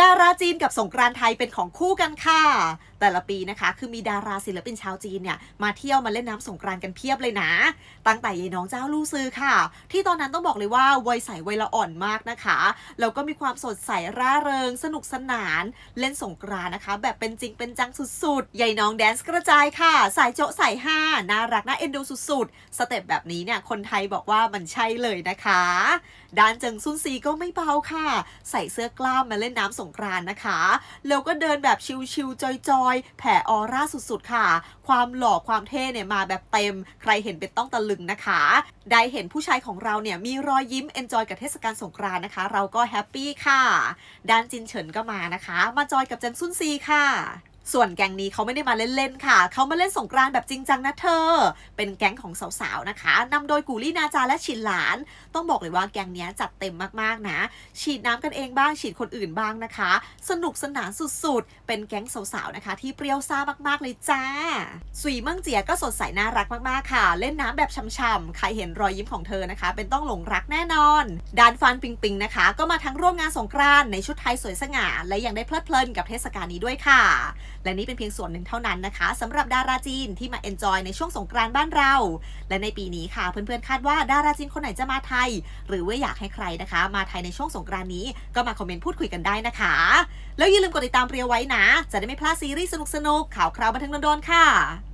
ดาราจีนกับสงกรานต์ไทยเป็นของคู่กันค่ะ แต่ละปีนะคะ คือมีดาราศิลปินชาวจีนเนี่ยมาเที่ยวมาเล่นน้ำสงกรานต์กันเพียบเลยนะ ตั้งแต่ยายน้องเจ้าลู่ซือค่ะ ที่ตอนนั้นต้องบอกเลยว่าวัยใสวัยละอ่อนมากนะคะแล้วก็มีความสดใสร่าเริง สนุกสนานเล่นสงกรานนะคะ แบบเป็นจริงเป็นจังสุดๆยายน้องแดนซ์กระจายค่ะ สายโจะสายห้าน่ารักน่าเอ็นดูสุดๆสเต็ปแบบนี้เนี่ยคนไทยบอกว่ามันใช่เลยนะคะด้านเจิงซุนซีก็ไม่เบาค่ะ ใส่เสื้อกล้ามมาเล่นน้ำสงกรานนะคะแล้วก็เดินแบบชิลๆจอยๆแผ่ออร่าสุดๆ ค่ะ ความหล่อความเท่เนี่ยมาแบบเต็ม ใครเห็นเป็นต้องตะลึงนะคะ ได้เห็นผู้ชายของเราเนี่ยมีรอยยิ้มเอนจอยกับเทศกาลสงกรานนะคะ เราก็แฮปปี้ค่ะ ด้านจินเฉินก็มานะคะ มาจอยกับเจิงซุนซีค่ะ ส่วนแก๊งนี้เขาไม่ได้มาเล่นๆค่ะ เขามาเล่นสงกรานต์แบบจริงจังนะเธอ เป็นแก๊งของสาวๆนะคะนำโดยกูลี่นาจาและฉินหลาน ต้องบอกเลยว่าแก๊งนี้จัดเต็มมากๆนะ ฉีดน้ำกันเองบ้าง ฉีดคนอื่นบ้างนะคะ สนุกสนานสุดๆ เป็นแก๊งสาวๆนะคะ ที่เปรี้ยวซ่ามากๆเลยจ้า สุยเมิ่งเจียก็สดใสน่ารักมากๆค่ะ เล่นน้ำแบบช่ำๆ ใครเห็นรอยยิ้มของเธอนะคะ เป็นต้องหลงรักแน่นอนดานฟานปิงปิงนะคะ ก็มาทั้งร่วมงานสงกรานต์ในชุดไทยสวยสง่า และยังได้เพลิดเพลินกับเทศกาลนี้ด้วยค่ะ และนี่เป็นเพียงส่วนหนึ่งเท่านั้นนะคะสำหรับดาราจีนที่มาเอนจอยในช่วงสงกรานต์บ้านเรา และในปีนี้ค่ะเพื่อนๆคาดว่าดาราจีนคนไหนจะมาไทย หรือว่าอยากให้ใครนะคะ มาไทยในช่วงสงกรานต์นี้ก็มาคอมเมนต์พูดคุยกันได้นะคะ แล้วอย่าลืมกดติดตามเปรียวไว้นะ จะได้ไม่พลาดซีรีส์สนุกๆข่าวคราวบันเทิงโดนๆค่ะ